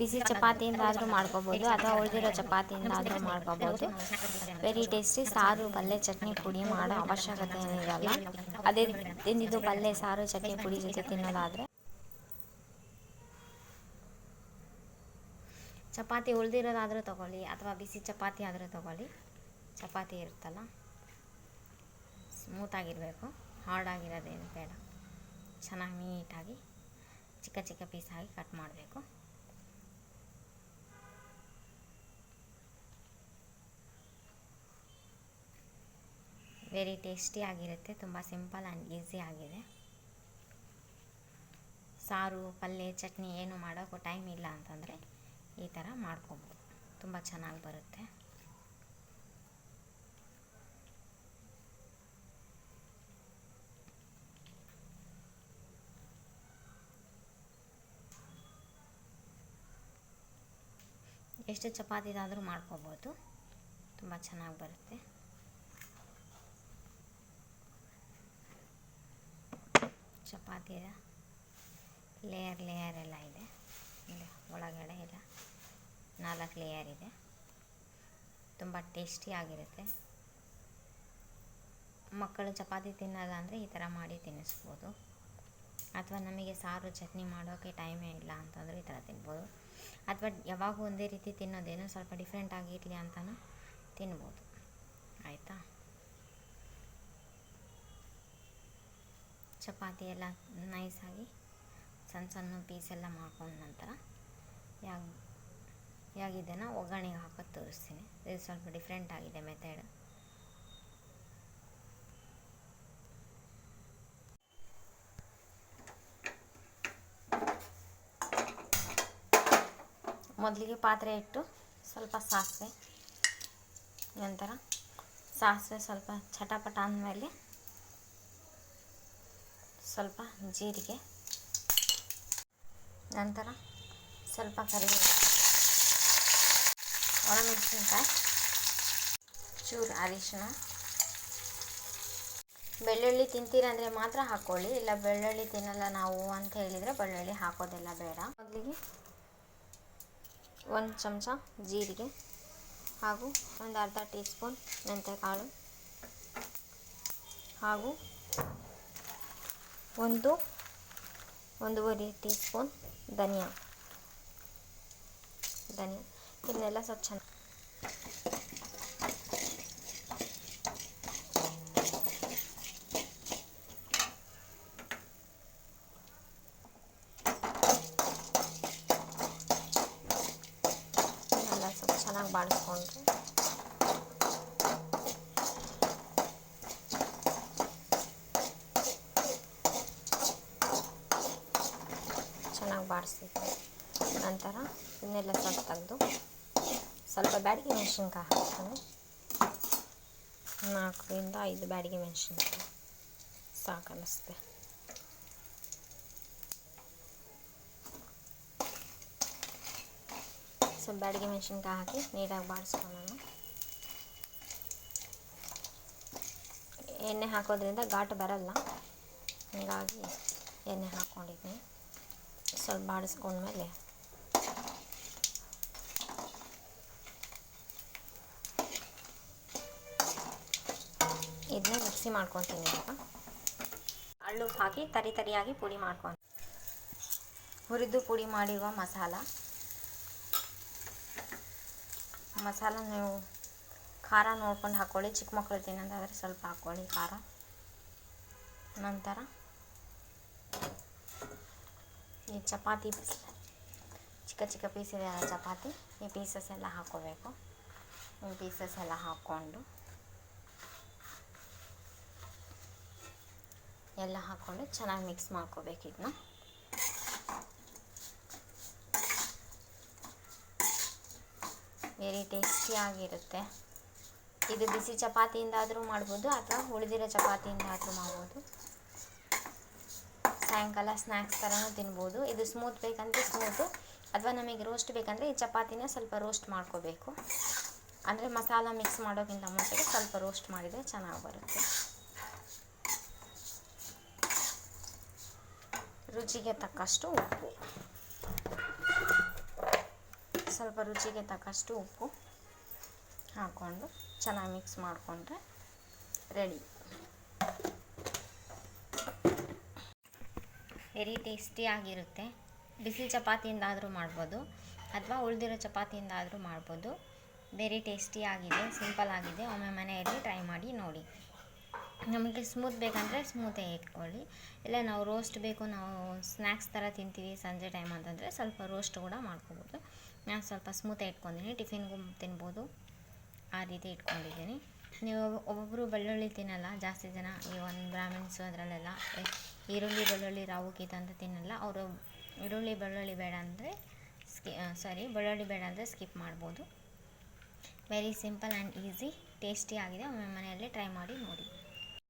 ಬಿಸಿ ಚಪಾತಿಯಿಂದಾದರೂ ಮಾಡ್ಕೋಬೋದು ಅಥವಾ ಉಳಿದಿರೋ ಚಪಾತಿಯಿಂದಾದರೂ ಮಾಡ್ಕೋಬೋದು. ವೆರಿ ಟೇಸ್ಟಿ ಸಾರು, ಪಲ್ಯ, ಚಟ್ನಿ, ಪುಡಿ ಮಾಡೋ ಅವಶ್ಯಕತೆ ಏನಿರಲ್ಲ. ಅದೇ ತಿಂದಿದ್ದು ಪಲ್ಯ, ಸಾರು, ಚಟ್ನಿ, ಪುಡಿ ಜೊತೆ ತಿನ್ನೋದಾದರೆ. ಚಪಾತಿ ಉಳಿದಿರೋದಾದರೂ ತೊಗೊಳ್ಳಿ ಅಥವಾ ಬಿಸಿ ಚಪಾತಿ ಆದರೂ ತೊಗೊಳ್ಳಿ. ಚಪಾತಿ ಇರುತ್ತಲ್ಲ. ಸ್ಮೂತಾಗಿರಬೇಕು ಹಾರ್ಡ್ ಆಗಿರೋದೇನು ಬೇಡ. ಚೆನ್ನಾಗಿ ನೀಟಾಗಿ ಚಿಕ್ಕ ಚಿಕ್ಕ ಪೀಸಾಗಿ ಕಟ್ ಮಾಡಬೇಕು. ವೆರಿ ಟೇಸ್ಟಿ ಆಗಿರುತ್ತೆ, ತುಂಬ ಸಿಂಪಲ್ ಆ್ಯಂಡ್ ಈಸಿ ಆಗಿದೆ. ಸಾರು ಪಲ್ಯ ಚಟ್ನಿ ಏನು ಮಾಡೋಕ್ಕೂ ಟೈಮ್ ಇಲ್ಲ ಅಂತಂದರೆ ಈ ಥರ ಮಾಡ್ಕೊಬೋದು. ತುಂಬ ಚೆನ್ನಾಗಿ ಬರುತ್ತೆ. ಎಷ್ಟು ಚಪಾತಿದಾದರೂ ಮಾಡ್ಕೋಬೋದು. ತುಂಬ ಚೆನ್ನಾಗಿ ಬರುತ್ತೆ. ಚಪಾತಿಯ ಲೇಯರ್ ಲೇಯರ್ ಎಲ್ಲ ಇದೆ. ಇದೆ ಒಳಗಡೆ ಇಲ್ಲ ನಾಲ್ಕು ಲೇಯರ್ ಇದೆ. ತುಂಬ ಟೇಸ್ಟಿ ಆಗಿರುತ್ತೆ. ಮಕ್ಕಳು ಚಪಾತಿ ತಿನ್ನಲ್ಲ ಅಂದರೆ ಈ ಥರ ಮಾಡಿ ತಿನ್ನಿಸ್ಬೋದು. ಅಥವಾ ನಮಗೆ ಸಾರು ಚಟ್ನಿ ಮಾಡೋಕ್ಕೆ ಟೈಮೇ ಇಲ್ಲ ಅಂತಂದರೆ ಈ ಥರ ತಿನ್ಬೋದು. ಅಥವಾ ಯಾವಾಗೂ ಒಂದೇ ರೀತಿ ತಿನ್ನೋದೇನೋ ಸ್ವಲ್ಪ ಡಿಫ್ರೆಂಟ್ ಆಗಿರಲಿ ಅಂತಲೂ ತಿನ್ಬೋದು. ಆಯಿತಾ? ಚಪಾತಿ ಎಲ್ಲ ನೈಸಾಗಿ ಸಣ್ಣ ಸಣ್ಣ ಪೀಸೆಲ್ಲ ಮಾಡ್ಕೊಂಡ ನಂತರ ಯಾಗ ಯಾಗಿದೆನ ಒಗ್ಗರಣೆಗೆ ಹಾಕೋದು ತೋರಿಸ್ತೀನಿ. ಇದು ಸ್ವಲ್ಪ ಡಿಫ್ರೆಂಟ್ ಆಗಿದೆ ಮೆಥಡ್ ಮೊದಲಿಗೆ ಪಾತ್ರೆ ಇಟ್ಟು ಸ್ವಲ್ಪ ಸಾಸಿವೆ, ನಂತರ ಸಾಸಿವೆ ಸ್ವಲ್ಪ ಚಟಪಟ ಅಂದಮೇಲೆ ಸ್ವಲ್ಪ ಜೀರಿಗೆ, ನಂತರ ಸ್ವಲ್ಪ ಕರಿಬೇವು, ಒಣಮೆಣಸಿನಕಾಯಿ, ಚೂರು ಅರಿಶಿನ ಬೆಳ್ಳುಳ್ಳಿ ತಿಂತೀರಂದರೆ ಮಾತ್ರ ಹಾಕ್ಕೊಳ್ಳಿ ಇಲ್ಲ ಬೆಳ್ಳುಳ್ಳಿ ತಿನ್ನಲ್ಲ ನಾವು ಅಂತ ಹೇಳಿದರೆ ಬೆಳ್ಳುಳ್ಳಿ ಹಾಕೋದೆಲ್ಲ ಬೇಡ. ಮೊದಲಿಗೆ ಒಂದು ಚಮಚ ಜೀರಿಗೆ ಹಾಗೂ ಒಂದು ಅರ್ಧ ಟೀ ಸ್ಪೂನ್ ಮೆಂತ್ಯಕಾಳು ಹಾಗೂ ಒಂದು ಒಂದೂವರೆ ಟೀ ಸ್ಪೂನ್ ಧನಿಯಾ. ಧನಿಯಾ. ಇದನ್ನೆಲ್ಲ ಸ್ವಲ್ಪ ಚೆನ್ನಾಗಿ ಎಲ್ಲ ಸ್ವಲ್ಪ ಚೆನ್ನಾಗಿ ಬಾಡಿಸ್ಕೊಂಡ್ರೆ ಬಾಡಿಸಿದ್ವಿ ನಂತರ ಇದನ್ನೆಲ್ಲ ಸ್ವಲ್ಪ ತೆಗೆದು ಸ್ವಲ್ಪ ಬ್ಯಾಡಿಗೆ ಮೆಣಸಿನ್ಕಾಯಿ ಹಾಕ್ತೀನಿ. ನಾಲ್ಕರಿಂದ ಐದು ಬ್ಯಾಡಿಗೆ ಮೆಣಸಿನ್ಕಾಯಿ. ಸಾಕು ಅನ್ನಿಸ್ತೆ ಸ್ವಲ್ಪ ಬ್ಯಾಡಿಗೆ ಮೆಣಸಿನ್ಕಾಯಿ ಹಾಕಿ ನೀಟಾಗಿ ಬಾಡಿಸ್ಕೊಳ್ಳೋಣ. ಎಣ್ಣೆ ಹಾಕೋದ್ರಿಂದ ಘಾಟು ಬರಲ್ಲ. ಹೀಗಾಗಿ ಎಣ್ಣೆ ಹಾಕ್ಕೊಂಡಿದ್ದೀನಿ ಸ್ವಲ್ಪ ಬಾಡಿಸ್ಕೊಂಡ್ಮೇಲೆ. ಇದನ್ನ ಮಿಕ್ಸಿ ಮಾಡ್ಕೊತೀನಿ ಇವಾಗ ಅಳ್ಳು ಹಾಕಿ ತರಿ ತರಿಯಾಗಿ ಪುಡಿ ಮಾಡ್ಕೊಂಡು ಹುರಿದು ಪುಡಿ ಮಾಡಿರುವ ಮಸಾಲ. ಮಸಾಲ ನೀವು ಖಾರ ನೋಡ್ಕೊಂಡು ಹಾಕ್ಕೊಳ್ಳಿ ಚಿಕ್ಕ ಮಕ್ಕಳು ತಿನ್ನೋದಾದರೆ ಸ್ವಲ್ಪ ಹಾಕ್ಕೊಳ್ಳಿ ಖಾರ. ನಂತರ ಈ ಚಪಾತಿ ಚಿಕ್ಕ ಚಿಕ್ಕ ಪೀಸ್ ಇದೆ ಚಪಾತಿ. ಈ ಪೀಸಸ್ ಎಲ್ಲ ಹಾಕ್ಕೋಬೇಕು ಈ ಪೀಸಸ್ ಎಲ್ಲ ಹಾಕ್ಕೊಂಡು. ಎಲ್ಲ ಹಾಕ್ಕೊಂಡು ಚೆನ್ನಾಗಿ ಮಿಕ್ಸ್ ಮಾಡ್ಕೋಬೇಕು ಇದನ್ನ ವೆರಿ ಟೇಸ್ಟಿಯಾಗಿರುತ್ತೆ ಇದು ಬಿಸಿ ಚಪಾತಿಯಿಂದಾದರೂ ಮಾಡ್ಬೋದು ಅಥವಾ ಉಳಿದಿರೋ ಚಪಾತಿಯಿಂದಾದರೂ ಮಾಡ್ಬೋದು. ಸಾಯಂಕಾಲ ಸ್ನ್ಯಾಕ್ಸ್ ಥರನೂ ತಿನ್ಬೋದು. ಇದು ಸ್ಮೂತ್ ಬೇಕಂದರೆ ಸ್ಮೂತು ಅಥವಾ ನಮಗೆ ರೋಸ್ಟ್ ಬೇಕಂದರೆ ಈ ಚಪಾತಿನ ಸ್ವಲ್ಪ ರೋಸ್ಟ್ ಮಾಡ್ಕೋಬೇಕು. ಅಂದರೆ ಮಸಾಲ ಮಿಕ್ಸ್ ಮಾಡೋಕ್ಕಿಂತ ಮುಂಚೆಗೆ ಸ್ವಲ್ಪ ರೋಸ್ಟ್ ಮಾಡಿದರೆ ಚೆನ್ನಾಗಿ ಬರುತ್ತೆ. ರುಚಿಗೆ ತಕ್ಕಷ್ಟು ಉಪ್ಪು. ಸ್ವಲ್ಪ ರುಚಿಗೆ ತಕ್ಕಷ್ಟು ಉಪ್ಪು ಹಾಕ್ಕೊಂಡು ಚೆನ್ನಾಗಿ ಮಿಕ್ಸ್ ಮಾಡಿಕೊಂಡ್ರೆ ರೆಡಿ ವೆರಿ ಟೇಸ್ಟಿಯಾಗಿರುತ್ತೆ ಬಿಸಿ ಚಪಾತಿಯಿಂದಾದರೂ ಮಾಡ್ಬೋದು ಅಥವಾ ಉಳಿದಿರೋ ಚಪಾತಿಯಿಂದಾದರೂ ಮಾಡ್ಬೋದು. ವೆರಿ ಸಿಂಪಲ್ ಆಗಿದೆ. ಒಮ್ಮೆ ಮನೆಯಲ್ಲಿ ಟ್ರೈ ಮಾಡಿ ನೋಡಿ. ನಮಗೆ ಸ್ಮೂತ್ ಬೇಕಂದರೆ ಸ್ಮೂತೇ ಇಟ್ಕೊಳ್ಳಿ. ಇಲ್ಲ ನಾವು ರೋಸ್ಟ್ ಬೇಕು, ನಾವು ಸ್ನ್ಯಾಕ್ಸ್ ಥರ ತಿಂತೀವಿ ಸಂಜೆ ಟೈಮ್ ಅಂತಂದರೆ ಸ್ವಲ್ಪ ರೋಸ್ಟ್ ಕೂಡ ಮಾಡ್ಕೊಬೋದು. ನಾನು ಸ್ವಲ್ಪ ಸ್ಮೂತೇ ಇಟ್ಕೊಂಡಿದ್ದೀನಿ, ಟಿಫಿನ್ಗೂ ತಿನ್ಬೋದು. ಆ ರೀತಿ ಇಟ್ಕೊಂಡಿದ್ದೀನಿ. ನೀವು ಒಬ್ಬೊಬ್ಬರು ಬೆಳ್ಳುಳ್ಳಿ ತಿನ್ನಲ್ಲ, ಜಾಸ್ತಿ ಜನ ಈ ಒಂದು ಬ್ರಾಹ್ಮಿಣ್ಸು ಅದರಲ್ಲೆಲ್ಲ ಈರುಳ್ಳಿ, ಬೆಳ್ಳುಳ್ಳಿ, ರಾವು ಕೀತ ಅಂತ ತಿನ್ನಲ್ಲ. ಅವರು ಈರುಳ್ಳಿ, ಬೆಳ್ಳುಳ್ಳಿ ಬೇಡ ಅಂದರೆ ಸ್ಕಿ ಸಾರಿ ಬೆಳ್ಳುಳ್ಳಿ ಬೇಡ ಅಂದರೆ ಸ್ಕಿಪ್ ಮಾಡ್ಬೋದು. Very simple and easy tasty ಆಗಿದೆ. ಒಮ್ಮೆ ಮನೆಯಲ್ಲೇ ಟ್ರೈ ಮಾಡಿ ನೋಡಿ.